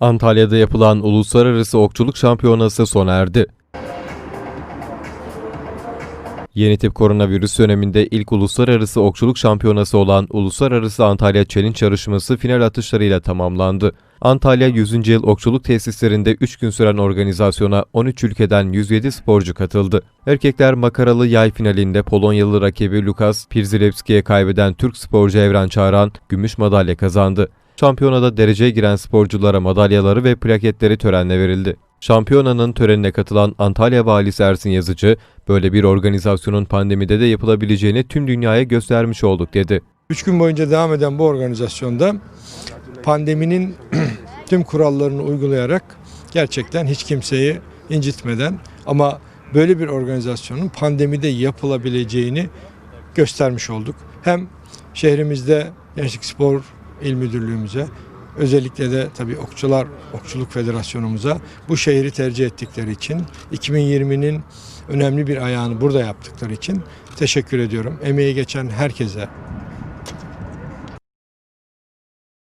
Antalya'da yapılan Uluslararası Okçuluk Şampiyonası sona erdi. Yeni tip koronavirüs döneminde ilk uluslararası okçuluk şampiyonası olan Uluslararası Antalya Challenge yarışması final atışlarıyla tamamlandı. Antalya 100. Yıl Okçuluk Tesislerinde 3 gün süren organizasyona 13 ülkeden 107 sporcu katıldı. Erkekler makaralı yay finalinde Polonyalı rakibi Lukas Pirzilewski'ye kaybeden Türk sporcu Evren Çağran gümüş madalya kazandı. Şampiyonada dereceye giren sporculara madalyaları ve plaketleri törenle verildi. Şampiyonanın törenine katılan Antalya Valisi Ersin Yazıcı, böyle bir organizasyonun pandemide de yapılabileceğini tüm dünyaya göstermiş olduk dedi. Üç gün boyunca devam eden bu organizasyonda pandeminin tüm kurallarını uygulayarak gerçekten hiç kimseyi incitmeden ama böyle bir organizasyonun pandemide yapılabileceğini göstermiş olduk. Hem şehrimizde Gençlik Spor İl Müdürlüğümüze özellikle de tabii Okçular Okçuluk Federasyonumuza bu şehri tercih ettikleri için 2020'nin önemli bir ayağını burada yaptıkları için teşekkür ediyorum. Emeği geçen herkese